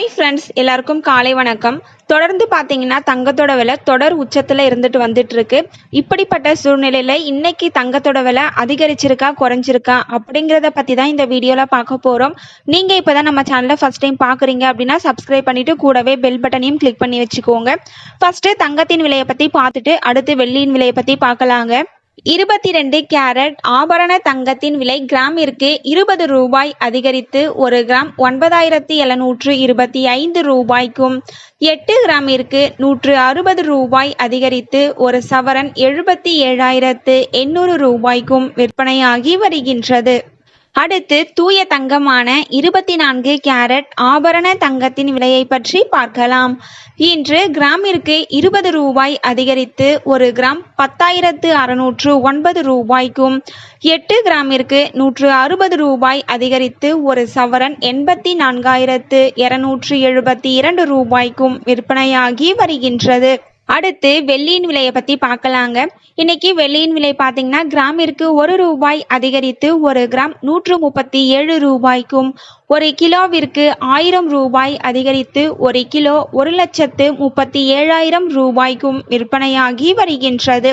Hi friends எல்லாருக்கும் காலை வணக்கம். தொடர்ந்து பார்த்தீங்கன்னா தங்கத்தோட விலை தொடர் உச்சத்தில் இருந்துட்டு வந்துட்டு இருக்கு இப்படிப்பட்ட சூழ்நிலையில இன்னைக்கு தங்கத்தோட விலை அதிகரிச்சிருக்கா குறைஞ்சிருக்கா அப்படிங்கிறத பத்தி தான் இந்த வீடியோல பார்க்க போறோம். நீங்க இப்பதான் நம்ம சேனலை ஃபர்ஸ்ட் டைம் பாக்குறீங்க அப்படின்னா சப்ஸ்கிரைப் பண்ணிட்டு கூடவே பெல் பட்டனையும் கிளிக் பண்ணி வச்சுக்கோங்க. ஃபர்ஸ்ட் தங்கத்தின் விலையை பத்தி பார்த்துட்டு அடுத்து வெள்ளியின் விலையை பத்தி பார்க்கலாங்க. இருபத்தி ரெண்டு கேரட் ஆபரண தங்கத்தின் விலை கிராமிற்கு இருபது ரூபாய் அதிகரித்து ஒரு கிராம் ஒன்பதாயிரத்தி எழுநூற்று இருபத்தி ஐந்து ரூபாய்க்கும் எட்டு கிராமிற்கு நூற்று அறுபது ரூபாய் அதிகரித்து ஒரு சவரன் எழுபத்தி ஏழாயிரத்து எண்ணூறு ரூபாய்க்கும் விற்பனையாகி வருகின்றது. அடுத்து தூய தங்கமான இருபத்தி நான்கு கேரட் ஆபரண தங்கத்தின் விலையை பற்றி பார்க்கலாம். இன்று கிராமிற்கு இருபது ரூபாய் அதிகரித்து ஒரு கிராம் பத்தாயிரத்து அறுநூற்று ஒன்பது ரூபாய்க்கும் எட்டு கிராமிற்கு நூற்று அறுபது ரூபாய் அதிகரித்து ஒரு சவரன் எண்பத்தி நான்காயிரத்து இருநூற்று எழுபத்தி இரண்டு ரூபாய்க்கும் விற்பனையாகி வருகின்றது. அடுத்து வெள்ளியின் விலையை பத்தி பார்க்கலாங்க. இன்னைக்கு வெள்ளியின் விலை பார்த்தீங்கன்னா கிராமிற்கு ஒரு ரூபாய் அதிகரித்து ஒரு கிராம் நூற்று முப்பத்தி ஏழு ரூபாய்க்கும் ஒரு கிலோவிற்கு ஆயிரம் ரூபாய் அதிகரித்து ஒரு கிலோ ஒரு லட்சத்து முப்பத்தி ஏழாயிரம் ரூபாய்க்கும் விற்பனையாகி வருகின்றது.